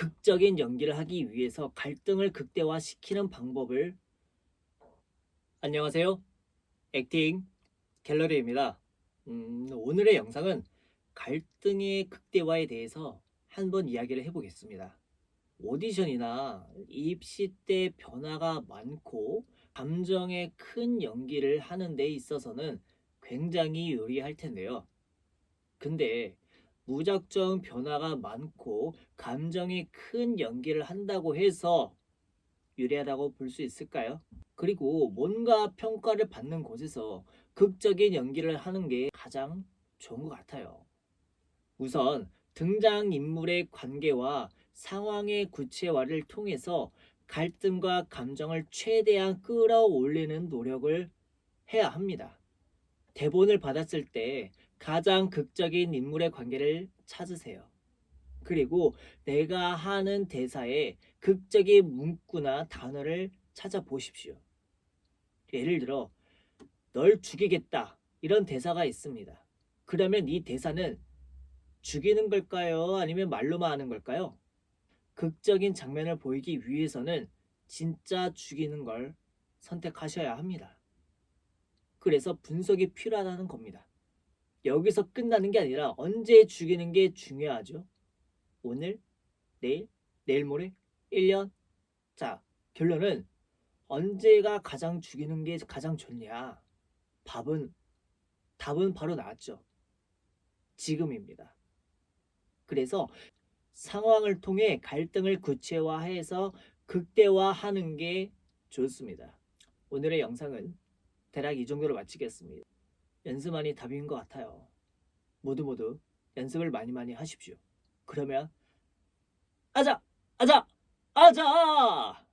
극적인 연기를 하기 위해서 갈등을 극대화시키는 방법을 안녕하세요. 액팅 갤러리입니다. 음, 오늘의 영상은 갈등의 극대화에 대해서 한번 이야기를 해보겠습니다. 오디션이나 입시 때 변화가 많고 감정에 큰 연기를 하는 데 있어서는 굉장히 유리할 텐데요. 근데 무작정 변화가 많고 감정이 큰 연기를 한다고 해서 유리하다고 볼 수 있을까요? 그리고 뭔가 평가를 받는 곳에서 극적인 연기를 하는 게 가장 좋은 것 같아요. 우선 등장인물의 관계와 상황의 구체화를 통해서 갈등과 감정을 최대한 끌어올리는 노력을 해야 합니다. 대본을 받았을 때 가장 극적인 인물의 관계를 찾으세요. 그리고 내가 하는 대사에 극적인 문구나 단어를 찾아보십시오. 예를 들어, 널 죽이겠다. 이런 대사가 있습니다. 그러면 이 대사는 죽이는 걸까요? 아니면 말로만 하는 걸까요? 극적인 장면을 보이기 위해서는 진짜 죽이는 걸 선택하셔야 합니다. 그래서 분석이 필요하다는 겁니다. 여기서 끝나는 게 아니라 언제 죽이는 게 중요하죠. 오늘, 내일, 내일 모레, 1년. 자, 결론은 언제가 가장 죽이는 게 가장 좋냐? 답은 답은 바로 나왔죠. 지금입니다. 그래서 상황을 통해 갈등을 구체화해서 극대화하는 게 좋습니다. 오늘의 영상은 대략 이 정도로 마치겠습니다. 연습만이 답인 것 같아요. 모두 모두 연습을 많이 많이 하십시오. 그러면 아자, 아자, 아자!